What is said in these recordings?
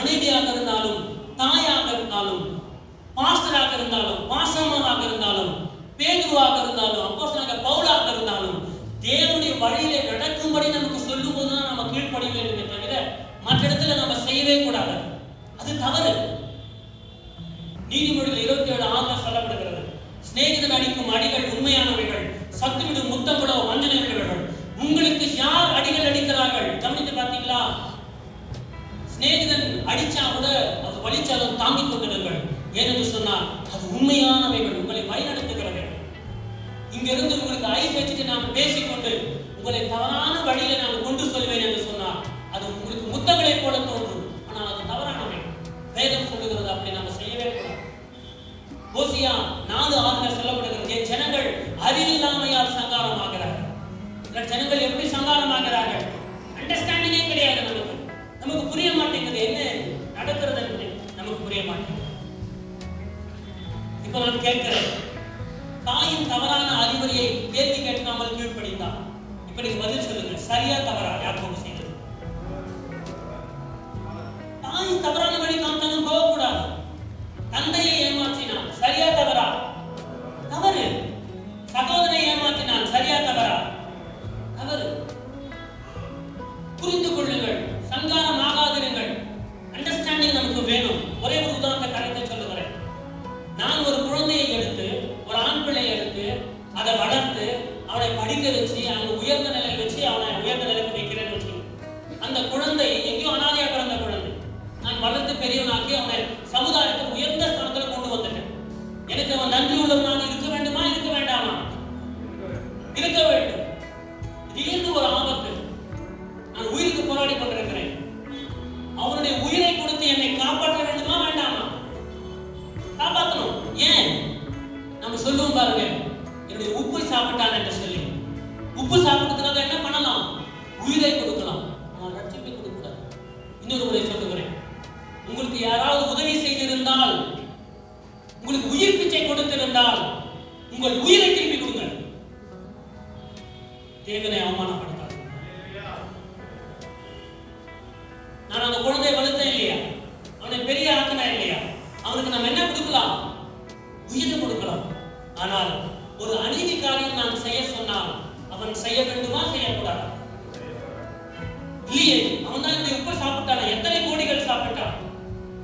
மனைவியாக இருந்தாலும் தாயாக இருந்தாலும் பாஸ்டராக இருந்தாலும் பாசமானாக இருந்தாலும் பேதுருவாக இருந்தாலும் அப்போஸ்தலனாக பவுலாக இருந்தாலும் தேவனுடைய வழியிலே நடக்கும்படி நமக்கு சொல்லும் போது தான் நம்ம கீழ்ப்படிய வேண்டுமே தவிர மற்ற இடத்துல நம்ம செய்யவே கூடாது. அது தவறு. நீதிமொழியில் இருபத்தி ஏழு ஆறுல சொல்லப்படுகிறது. சிநேகிதன் அடிக்கும் அடிகள் உண்மையானவைகள் சத்துவிடும் முத்தங்களோ வஞ்சனைகள் உங்களுக்கு யார் அடிகள் அடிக்கிறார்கள்? கவனித்து பார்த்தீங்களா? சிநேகிதன் அடிச்சா கூட அது வலிச்சாலும் தாங்கிக் கொண்டிருங்கள். ஏனென்று சொன்னால் அது உண்மையானவைகள் உங்களை வழிநடத்துகிறது. இங்கிருந்து உங்களுக்கு ஐஸ் வச்சுட்டு நாம் பேசிக்கொண்டு உங்களை தவறான வழியில நான் கொண்டு சொல்வேன் என்று சொன்னால் அது உங்களுக்கு முத்தங்களை போல தோன்றும். ஆனால் அது தவறானவை. வேதம் சொல்லுகிறது அப்படி நாம் செய்யவே கூடாது. ஓசியா நாலு ஆறுல சொல்லப்படுகிறது ஜனங்கள் அறிவில்லாமையால் சங்காரமாகிறார்கள். இந்த ஜனங்கள் எப்படி சங்காரமாகிறார்கள்? அண்டர்ஸ்டாண்டிங்கே கிடையாது நமக்கு. நான் கேட்கிறேன் தாயின் தவறான அறிவுரையை கேள்வி கேட்காமல் கீழ்ப்படிந்தார். இப்ப நீங்க பதில் சொல்லுங்க. சரியா தவறா? யாக்கோபு செய்தது? தாயின் தவறான வளர்த்து அவனை படிக்க வச்சு அங்கே உயர்ந்த நிலையில் வச்சு அவனை உயர்ந்த நிலைக்கு வைக்கிறேன்னு வச்சுக்கணும். அந்த குழந்தை எங்கேயோ அனாதையா பிறந்த குழந்தை. நான் வளர்த்து பெரியவனாக்கி அவனை சமுதாய என்னுடைய உப்பு சாப்பிட்டான் என்று சொல்லி. உப்பு சாப்பிட்டதுனால என்ன பண்ணலாம்? உயிரை கொடுக்கலாம். ஆனால் ரட்சிப்பை கொடுக்கூடாது இன்னொரு முறை சொல்லுகிறேன். உங்களுக்கு யாராவது உதவி செய்திருந்தால் உங்களுக்கு உயிர் பிச்சை கொடுத்திருந்தால் உங்கள் உயிரை திருப்பி கொடுங்க. தேவனை அவமானப்படுத்தாது நான் அந்த குழந்தையை வளர்த்தேன் இல்லையா? அவனை பெரிய ஆக்கினா இல்லையா? அவனுக்கு நம்ம என்ன கொடுக்கலாம்? உயிரை கொடுக்கலாம். ஆனால் ஒரு அநீதி காரியம் நான் செய்ய சொன்னால் அவன் செய்ய வேண்டுமா செய்யக்கூடாது? இல்லையே அவன் தான் இந்த உப்பு சாப்பிட்டான? எத்தனை கோடிகள் சாப்பிட்டான்?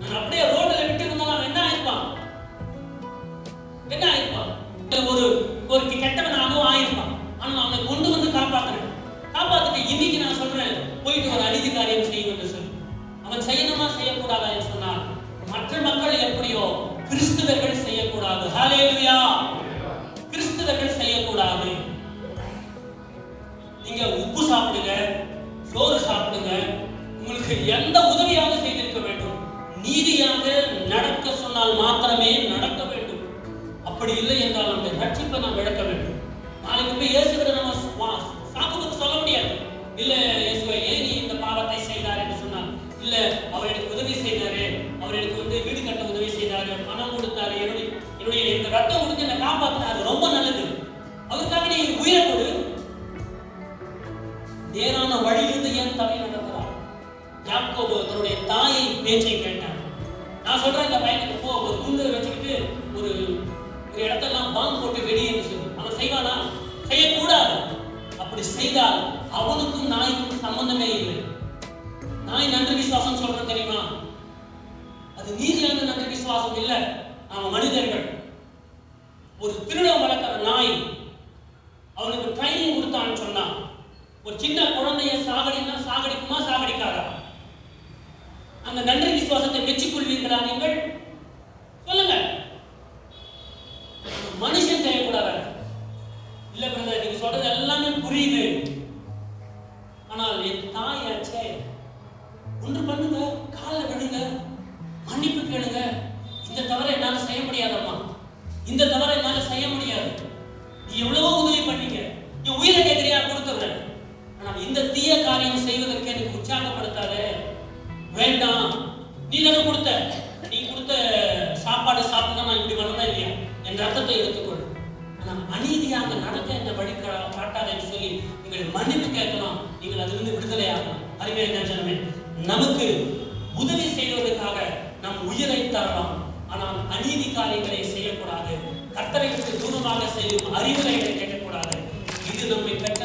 நான் அப்படியே ரோட்ல விட்டு இருந்தாலும் என்ன ஆயிருப்பான்? என்ன ஆயிருப்பான்? ஒரு ஒரு கெட்டவனாகவும் ஆயிருப்பான். ஆனால் அவனை கொண்டு வந்து காப்பாத்துறேன். காப்பாத்துட்டு இன்னைக்கு நான் சொல்றேன் போயிட்டு ஒரு அநீதி காரியம் செய்யும் என்று சொல்லி. அவன் செய்யணுமா செய்யக்கூடாதா என்று சொன்னால் மற்ற மக்கள் எப்படியோ கிறிஸ்துவர்கள் செய்யக்கூடாது. ஹalleluya! சாப்பிடுங்க சோறு சாப்பிடுங்க. உங்களுக்கு எந்த உதவியாக செய்திருக்க வேண்டும்? நீதியாக நடக்க சொன்னால் மாத்திரமே நடக்க வேண்டும். அப்படி இல்லை என்றால் நம்முடைய ரட்சிப்பை நாம் இழக்க வேண்டும். நாளைக்கு போய் இயேசுகிற நம்ம வா- சொல்ல முடியாது. இல்ல இயேசுவை ஏன் நீ இந்த பாவத்தை செய்தார் என்று சொன்னார் இல்ல அவர் எனக்கு உதவி செய்தாரு. அவர் எனக்கு வந்து வீடு கட்ட உதவி செய்தாரு. பணம் கொடுத்தாரு. என்னுடைய என்னுடைய இந்த ரத்தம் கொடுத்து என்னை காப்பாற்றினாரு ரொம்ப நல்லது. அவருக்காக நீ உயிரை கொடு. நேரான வழியிலிருந்து ஏன் தலை நடக்கிறார் யாக்கோபு தன்னுடைய தாயை பேச்சை கேட்டான். நான் சொல்றேன் இந்த பையனுக்கு போ ஒரு குண்டு வச்சுக்கிட்டு ஒரு ஒரு இடத்தெல்லாம் பாம்பு போட்டு வெடின்னு அவன் செய்வானா? செய்யக்கூடாது. அப்படி செய்தால் அவனுக்கும் நாய்க்கும் சம்பந்தமே இல்லை. நாய் நன்றி விசுவாசம் சொல்றேன் தெரியுமா? அது நீதியான நன்றி விசுவாசம் இல்லை. நாம மனிதர்கள். ஒரு திருடம் வளர்க்கிற நாய் அவனுக்கு ட்ரைனிங் கொடுத்தான்னு சொன்னான். ஒரு சின்ன குழந்தைய சாகடினா சாகடிக்குமா சாகடிக்காதா? அந்த நன்றி விசுவாசத்தை மெச்சிக்கொள்வீர்களா நீங்கள்? சொல்லுங்க. மனுஷன் செய்யக்கூடாது. இல்ல பிரதர் நீங்க சொல்றது எல்லாமே புரியுது. ஆனால் என் தாயாச்சே ஒன்று பண்ணுங்க காலில் விடுங்க மன்னிப்பு கேளுங்க. இந்த தவறை என்னால செய்ய முடியாதம்மா. இந்த தவறை என்னால செய்ய முடியாது. நீ எவ்வளவோ உதவி பண்ணீங்க நீ உயிரை கேட்கறியா கொடுத்துறேன் ஆனால் இந்த தீய காரியம் செய்வதற்கு எனக்கு உற்சாகப்படுத்தாதே. வேண்டாம். நீ தானே கொடுத்த. நீ கொடுத்த சாப்பாடு சாப்பிட்டு தான் நான் இப்படி வரணும் இல்லையா? என் ரத்தத்தை எடுத்துக்கொள். ஆனால் அநீதியாக நடக்க என்ன வழி காட்டாதேன்னு என்று சொல்லி நீங்கள் மன்னிப்பு கேட்கலாம். நீங்கள் அதிலிருந்து விடுதலை ஆகலாம். அறிவியல் ஜனமே? நமக்கு உதவி செய்வதற்காக நம் உயிரை தரலாம். ஆனால் அநீதி காரியங்களை செய்யக்கூடாது. கர்த்தரை தூரமாக செய்யும் அறிவுரைகளை கேட்கக்கூடாது. இது நம்மை பெற்ற